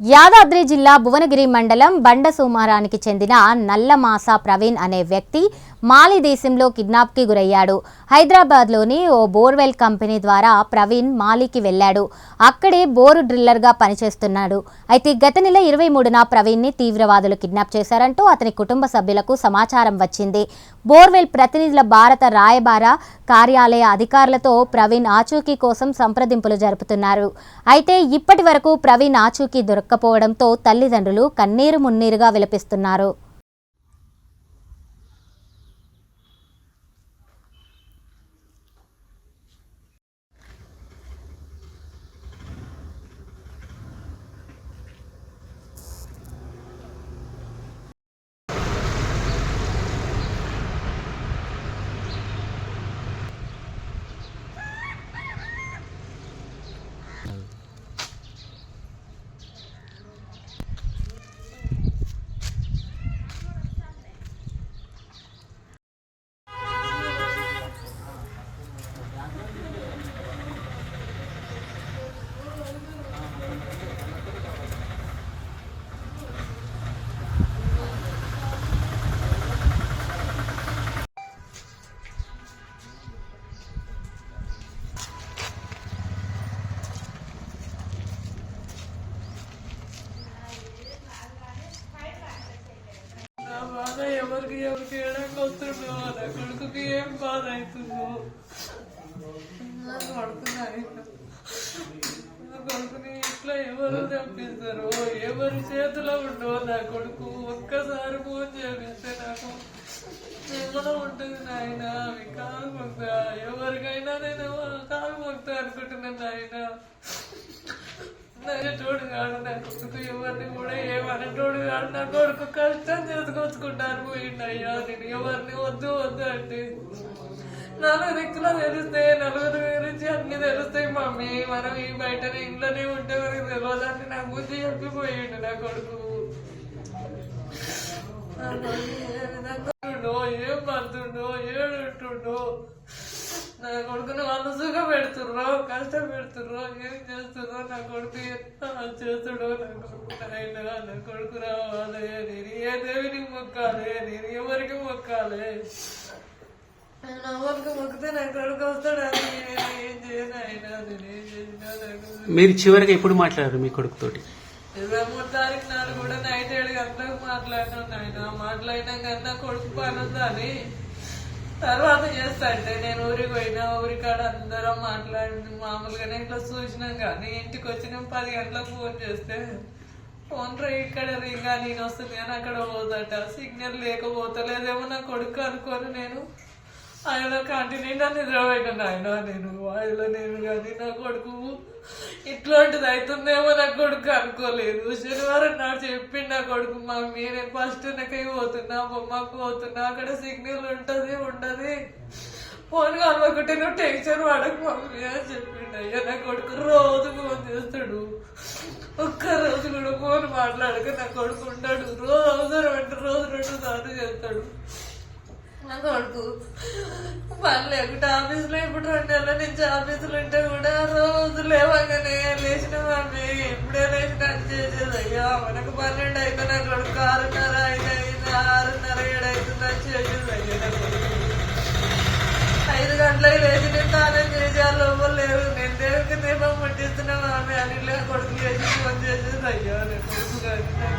యాదాద్రి జిల్లా భువనగిరి మండలం బండ సోమారానికి చెందిన నల్లమాస ప్రవీణ్ అనే వ్యక్తి మాలి దేశంలో కిడ్నాప్కి గురయ్యాడు. హైదరాబాద్లోని ఓ బోర్వెల్ కంపెనీ ద్వారా ప్రవీణ్ మాలికి వెళ్ళాడు. అక్కడే బోరు డ్రిల్లర్గా పనిచేస్తున్నాడు. అయితే గత నెల ఇరవై మూడున ప్రవీణ్ని తీవ్రవాదులు కిడ్నాప్ చేశారంటూ అతని కుటుంబ సభ్యులకు సమాచారం వచ్చింది. బోర్వెల్ ప్రతినిధుల భారత రాయబార కార్యాలయ అధికారులతో ప్రవీణ్ ఆచూకీ కోసం సంప్రదింపులు జరుపుతున్నారు. అయితే ఇప్పటి వరకు ప్రవీణ్ ఆచూకీ దొరక్కపోవడంతో తల్లిదండ్రులు కన్నీరు మున్నీరుగా విలపిస్తున్నారు నా బాధ ఎవరికి ఎవరికి ఏడానికి వస్తుండో నా కొడుకుకి ఏం బాధ అవుతుందో. నా కొడుకు నాయన నా కొడుకుని ఇట్లా ఎవరు చంపిస్తారో ఎవరి చేతిలో ఉండో నా కొడుకు ఒక్కసారి ఫోన్ చేపిస్తే నాకు ఏమైనా ఉంటుంది నాయన అవి కాలు మొక్తా ఎవరికైనా నేను కాలు మొక్తా అనుకుంటున్నాను నాయన. నయ్యేటోడు కాడు నా కొడుకు ఎవరిని కూడా ఏమనేటోడు కాడు నా కొడుకు కష్టం చేసుకొచ్చుకుంటాను పోయిండు అయ్యా నేను. ఎవరిని వద్దు వద్దు అంటే. నాలుగు దిక్కులో తెలిస్తే నలుగురు గురించి అన్ని తెలుస్తాయి మమ్మీ. మనం ఈ బయటనే ఇంట్లోనే ఉంటే మనకి తెలియదని నా బుద్ధి చెప్పిపోయిండు నా కొడుకు. నా కొడుకు ఉంటుండో, ఏం పడుతుండో ఏడుంటుండో నా కొడుకుని వాళ్ళు సుఖ పెడుతుర్రో కష్టం పెడుతుర్రో ఏం చేస్తుందో నా కొడుకు ఎంత చేస్తుడో నా కొడుకు నాయన నా కొడుకు రావాలి నేను ఏ దేవిని మొక్కాలి నేను ఎవరికి మొక్కాలి? నేను ఎవరికి మొక్కితే నా కొడుకు వస్తాడు అది ఏం చేయను ఆయన నేను ఏం చేసినా మీరు చివరిగా ఎప్పుడు మాట్లాడారు మీ కొడుకుతోటి? ఇరవై మూడు తారీఖు నాడు కూడా నైట్ ఏడు గంటలకు మాట్లాడినాం ఆయన మాట్లాడినాం కానీ నా కొడుకు పని ఉందని తర్వాత చేస్తా అంటే నేను ఊరికి పోయినా ఊరికాడ అందరం మాట్లాడి మామూలుగానే ఇట్లా చూసినాం కానీ ఇంటికి వచ్చిన పది గంటలకు ఫోన్ చేస్తే ఫోన్ రే ఇక్కడ రింగా నేను వస్తుంది అక్కడ పోదట. సిగ్నల్ లేకపోతలేదేమో నా కొడుకు అనుకోని నేను. ఆయన కంటిన్యూ నిద్రపోయినాను ఆయన నేను ఆయన నేను కానీ నా కొడుకు ఇట్లాంటిది అవుతుందేమో నా కొడుకు అనుకోలేదు. శనివారం నాడు చెప్పిండు నా కొడుకు మమ్మీ నేను ఫస్ట్ వెనకై పోతున్నా బొమ్మకు పోతున్నా అక్కడ సిగ్నల్ ఉంటుంది ఫోన్ కలవకుంటే నువ్వు టెన్షన్ పడకు మమ్మీ అని చెప్పిండు. అయ్యా నా కొడుకు రోజు ఫోన్ చేస్తాడు. ఒక్క రోజు కూడా ఫోన్ మాట్లాడక నా కొడుకు ఉంటాడు రోజు అవసరం అంటే రోజు రెండు సార్లు చేస్తాడు. నా కొడుకు పని లేకుంటే ఆఫీసులో ఇప్పుడు రెండు నెలల నుంచి ఆఫీసులు ఉంటే కూడా రోజు లేవగానే లేచిన మమ్మీ ఇప్పుడే లేచిన గంటలకు లేచి నేను తానం చేసి ఆ లోపల లేవు నేను దేవుడికి దీపం ముట్టిస్తున్నా ఆమె అని కొడుకు లేచి ఫోన్ చేసేది అయ్యో నేను కొడుకు కానీ